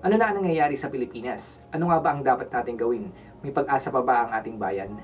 Ano na ang nangyayari sa Pilipinas? Ano nga ba ang dapat natin gawin? May pag-asa pa ba ang ating bayan?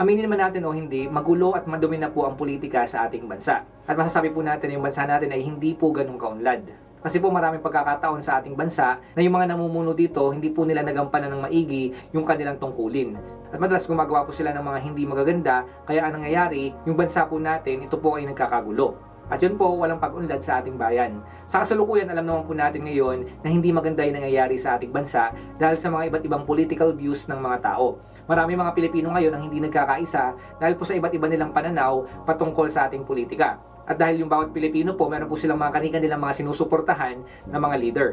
Aminin man natin o hindi, magulo at madumi na po ang politika sa ating bansa. At masasabi po natin na yung bansa natin ay hindi po ganun kaunlad. Kasi po maraming pagkakataon sa ating bansa na yung mga namumuno dito, hindi po nila nagampanan ng maigi yung kanilang tungkulin. At madalas gumagawa po sila ng mga hindi magaganda, kaya ang nangyayari, yung bansa po natin, ito po ay nagkakagulo. At yun po, walang pag-unlad sa ating bayan. Sa kasalukuyan, alam naman po natin ngayon na hindi maganda yung nangyayari sa ating bansa dahil sa mga iba't ibang political views ng mga tao. Marami mga Pilipino ngayon ang hindi nagkakaisa dahil po sa iba't iba nilang pananaw patungkol sa ating politika. At dahil yung bawat Pilipino po, meron po silang mga kanilang mga sinusuportahan na mga leader.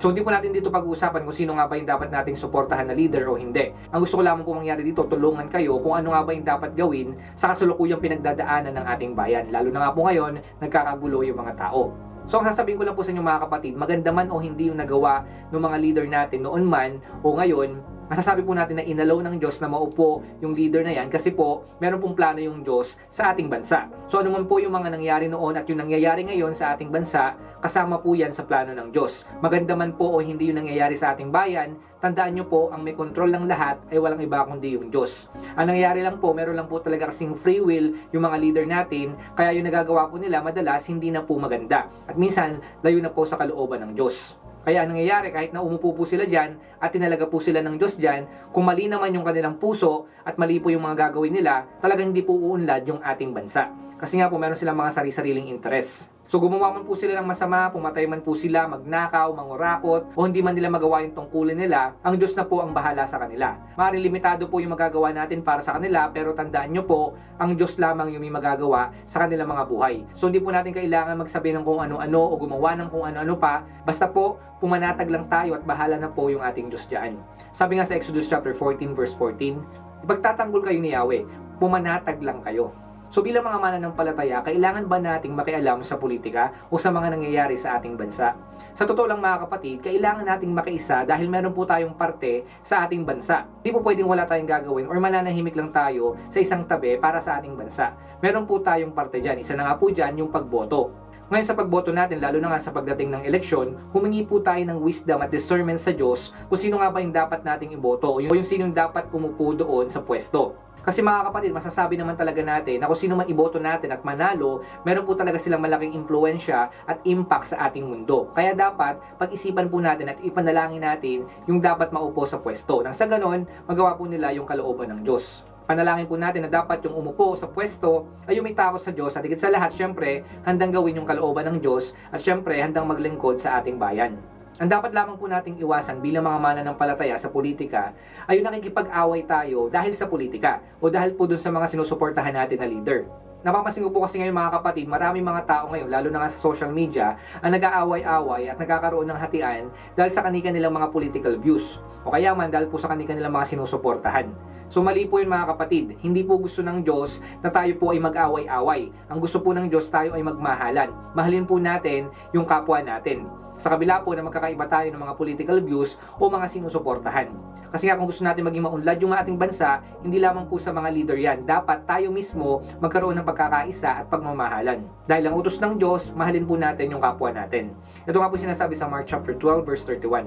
So hindi po natin dito pag-uusapan kung sino nga ba yung dapat nating suportahan na leader o hindi. Ang gusto ko lamang po mangyari dito, tulungan kayo kung ano nga ba yung dapat gawin sa kasalukuyang pinagdadaanan ng ating bayan. Lalo na nga po ngayon, nagkakagulo yung mga tao. So ang sasabihin ko lang po sa inyo mga kapatid, maganda man o hindi yung nagawa ng mga leader natin noon man o ngayon, masasabi po natin na inalaw ng Diyos na maupo yung leader na yan kasi po meron pong plano yung Diyos sa ating bansa. So ano man po yung mga nangyari noon at yung nangyayari ngayon sa ating bansa, kasama po yan sa plano ng Diyos. Maganda man po o hindi yung nangyayari sa ating bayan, tandaan nyo po, ang may control ng lahat ay walang iba kundi yung Diyos. Ang nangyayari lang po, meron lang po talaga kasing free will yung mga leader natin, kaya yung nagagawa po nila madalas hindi na po maganda. At minsan, layo na po sa kalooban ng Diyos. Kaya ang nangyayari, kahit na umupo po sila dyan at tinalaga po sila ng Diyos dyan, kung mali naman yung kanilang puso at mali po yung mga gagawin nila, talagang hindi po uunlad yung ating bansa. Kasi nga po meron silang mga sari-sariling interes. So gumawa man po sila ng masama, pumatay man po sila, magnakaw, mangurakot, o hindi man nila magawa yung tungkulin nila, ang Diyos na po ang bahala sa kanila. Maaaring limitado po yung magagawa natin para sa kanila, pero tandaan nyo po, ang Diyos lamang yung may magagawa sa kanilang mga buhay. So hindi po natin kailangan magsabi ng kung ano-ano o gumawa ng kung ano-ano pa, basta po, pumanatag lang tayo at bahala na po yung ating Diyos dyan. Sabi nga sa Exodus chapter 14 verse 14, Ipagtatanggol kayo ni Yahweh, pumanatag lang kayo. So bilang mga mananampalataya, kailangan ba nating makialam sa politika o sa mga nangyayari sa ating bansa? Sa totoo lang mga kapatid, kailangan nating makiisa dahil meron po tayong parte sa ating bansa. Di po pwedeng wala tayong gagawin or mananahimik lang tayo sa isang tabi para sa ating bansa. Meron po tayong parte dyan. Isa na nga po dyan yung pagboto. Ngayon sa pagboto natin, lalo na nga sa pagdating ng eleksyon, humingi po tayo ng wisdom at discernment sa Diyos kung sino nga ba yung dapat nating iboto o yung sino yung dapat umupo doon sa pwesto. Kasi mga kapatid, masasabi naman talaga natin na kung sino man iboto natin at manalo, meron po talaga silang malaking impluensya at impact sa ating mundo. Kaya dapat pag-isipan po natin at ipanalangin natin yung dapat maupo sa pwesto. Nang sa ganon, magawa po nila yung kalooban ng Diyos. Panalangin po natin na dapat yung umupo sa pwesto ay yung sa Diyos at higit sa lahat, syempre, handang gawin yung kalooban ng Diyos at syempre, handang maglingkod sa ating bayan. Ang dapat lamang po nating iwasan bilang mga mananampalataya sa politika ay yung nakikipag-away tayo dahil sa politika o dahil po dun sa mga sinusuportahan natin na leader. Napapansin ko po kasi ngayon mga kapatid, maraming mga tao ngayon, lalo na nga sa social media, ang nag-aaway-away at nagkakaroon ng hatian dahil sa kanika nilang mga political views. O kaya man dahil po sa kanika nilang mga sinusuportahan. So mali po yun mga kapatid. Hindi po gusto ng Diyos na tayo po ay mag-away-away. Ang gusto po ng Diyos tayo ay magmahalan. Mahalin po natin yung kapwa natin. Sa kabila po na magkakaiba tayo ng mga political views o mga sinusuportahan. Kasi nga kung gusto natin maging maunlad yung ating bansa, hindi lamang po sa mga leader yan. Dapat tayo mismo magkaroon ng pagkakaisa at pagmamahalan. Dahil ang utos ng Diyos, mahalin po natin yung kapwa natin. Ito nga po sinasabi sa Mark chapter 12 verse 31.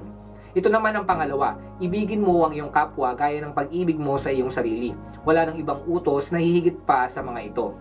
Ito naman ang pangalawa, ibigin mo ang iyong kapwa gaya ng pag-ibig mo sa iyong sarili. Wala nang ibang utos na hihigit pa sa mga ito.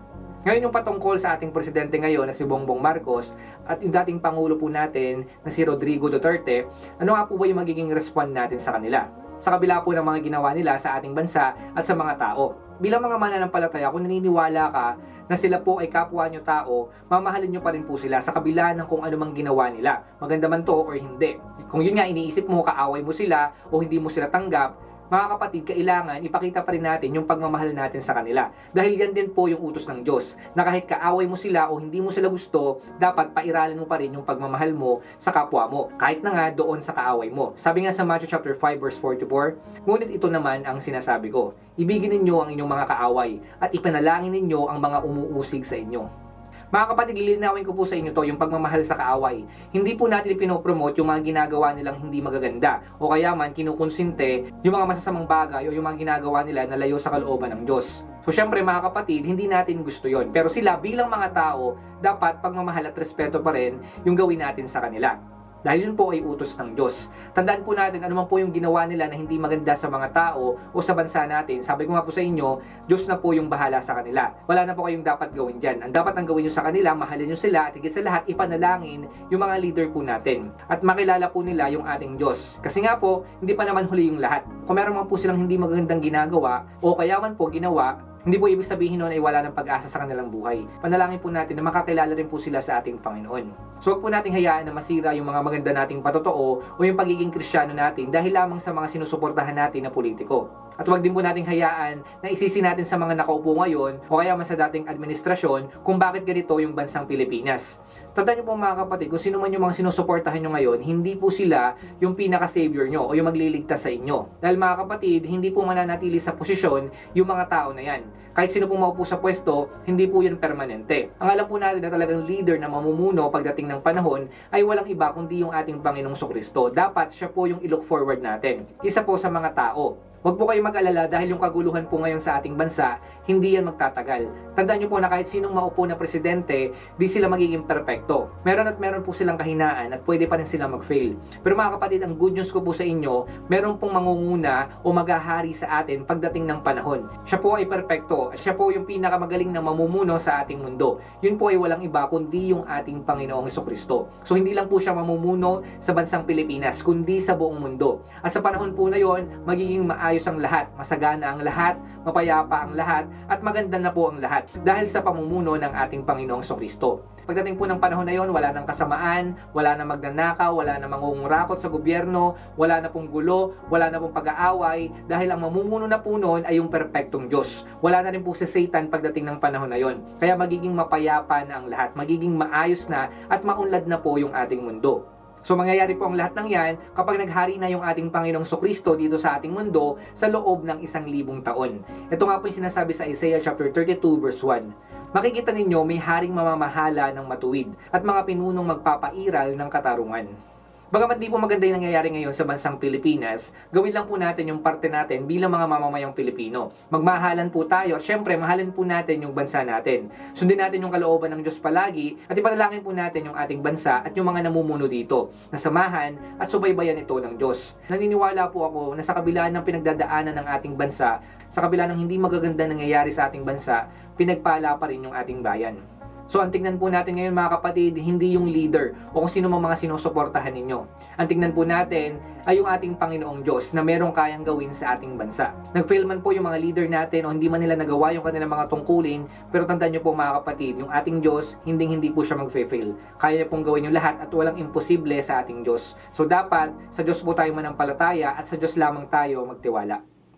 Ngayon yung patungkol sa ating presidente ngayon na si Bongbong Marcos at yung dating pangulo po natin na si Rodrigo Duterte, ano nga po ba yung magiging respond natin sa kanila? Sa kabila po ng mga ginawa nila sa ating bansa at sa mga tao. Bilang mga mananampalataya, kung naniniwala ka na sila po ay kapwa nyo tao, mamahalin nyo pa rin po sila sa kabila ng kung anumang ginawa nila. Maganda man to or hindi. Kung yun nga iniisip mo, kaaway mo sila o hindi mo sila tanggap, mga kapatid, kailangan ipakita pa rin natin yung pagmamahal natin sa kanila. Dahil yan din po yung utos ng Diyos, na kahit kaaway mo sila o hindi mo sila gusto, dapat pairalin mo pa rin yung pagmamahal mo sa kapwa mo, kahit na nga doon sa kaaway mo. Sabi nga sa Matthew chapter 5 verse 44, ngunit ito naman ang sinasabi ko, ibigin ninyo ang inyong mga kaaway at ipanalangin ninyo ang mga umuusig sa inyo. Mga kapatid, lilinawin ko po sa inyo to yung pagmamahal sa kaaway. Hindi po natin pinopromote yung mga ginagawa nilang hindi magaganda o kaya man kinukonsinte yung mga masasamang bagay o yung mga ginagawa nila na layo sa kalooban ng Diyos. So syempre mga kapatid, hindi natin gusto yon. Pero sila bilang mga tao, dapat pagmamahal at respeto pa rin yung gawin natin sa kanila. Dahil yun po ay utos ng Diyos. Tandaan po natin, ano man po yung ginawa nila na hindi maganda sa mga tao o sa bansa natin. Sabi ko nga po sa inyo, Diyos na po yung bahala sa kanila. Wala na po kayong dapat gawin dyan. Ang dapat ang gawin nyo sa kanila, mahalin nyo sila at higit sa lahat, ipanalangin yung mga leader po natin. At makilala po nila yung ating Diyos. Kasi nga po, hindi pa naman huli yung lahat. Kung meron man po silang hindi magandang ginagawa o kaya man po ginawa, hindi po ibig sabihin noon ay wala ng pag-asa sa kanilang buhay. Panalangin po natin na makakilala rin po sila sa ating Panginoon. So huwag po nating hayaan na masira yung mga maganda nating patotoo o yung pagiging kristyano natin dahil lamang sa mga sinusuportahan natin na politiko. At huwag din po nating hayaan na isisi natin sa mga nakaupo ngayon o kaya man sa dating administrasyon kung bakit ganito yung bansang Pilipinas. Tandaan niyo po mga kapatid, kung sino man yung mga sinusuportahan nyo ngayon, hindi po sila yung pinaka-savior nyo o yung magliligtas sa inyo. Dahil mga kapatid, hindi po mananatili sa posisyon yung mga tao na yan. Kahit sino po maupo sa pwesto, hindi po yan permanente. Ang alam po natin na talagang leader na mamumuno pagdating ng panahon ay walang iba kundi yung ating Panginoong Kristo. Dapat siya po yung i-look forward natin. Isa po sa mga tao. Huwag po kayong mag-alala dahil yung kaguluhan po ngayon sa ating bansa, hindi yan magtatagal. Tandaan nyo po na kahit sinong maupo na presidente, di sila magiging perpekto. Meron at meron po silang kahinaan at pwede pa rin silang mag-fail. Pero mga kapatid, ang good news ko po sa inyo, meron pong mangunguna o maghahari sa atin pagdating ng panahon. Siya po ay perpekto. Siya po yung pinakamagaling na mamumuno sa ating mundo. Yun po ay walang iba kundi yung ating Panginoong Kristo. So hindi lang po siya mamumuno sa bansang Pilipinas, kundi sa buong mundo. At sa panahon po na yon, magiging maayos ang lahat, masagana ang lahat, mapayapa ang lahat, at maganda na po ang lahat dahil sa pamumuno ng ating Panginoong Kristo. Pagdating po ng panahon na yon, wala nang kasamaan, wala nang magnanakaw, wala nang mangungurakot sa gobyerno, wala na pong gulo, wala na pong pag-aaway, dahil ang mamumuno na po noon ay yung perpektong Diyos. Wala na rin po si Satan pagdating ng panahon na yon. Kaya magiging mapayapa na ang lahat, magiging maayos na at maunlad na po yung ating mundo. So mangyayari po ang lahat ng yan kapag naghari na yung ating Panginoong Sokristo dito sa ating mundo sa loob ng isang libong taon. Ito nga po yung sinasabi sa Isaiah chapter 32 verse 1 makikita ninyo may haring mamamahala ng matuwid at mga pinunong magpapairal ng katarungan. Bagamat di po maganda yung nangyayari ngayon sa bansang Pilipinas, gawin lang po natin yung parte natin bilang mga mamamayang Pilipino. Magmahalan po tayo at syempre mahalin po natin yung bansa natin. Sundin natin yung kalooban ng Diyos palagi at ipanalangin po natin yung ating bansa at yung mga namumuno dito na samahan at subaybayan ito ng Diyos. Naniniwala po ako na sa kabila ng pinagdadaanan ng ating bansa, sa kabila ng hindi magaganda nangyayari sa ating bansa, pinagpala pa rin yung ating bayan. So ang tingnan po natin ngayon mga kapatid, hindi yung leader o kung sino mang mga sinusuportahan ninyo. Ang tingnan po natin ay yung ating Panginoong Diyos na merong kayang gawin sa ating bansa. Nag-fail man po yung mga leader natin o hindi man nila nagawa yung kanilang mga tungkulin, pero tandaan nyo po mga kapatid, yung ating Diyos, hindi hindi po siya mag-fail. Kaya niya pong gawin yung lahat at walang imposible sa ating Diyos. So dapat sa Diyos po tayo manampalataya at sa Diyos lamang tayo magtiwala.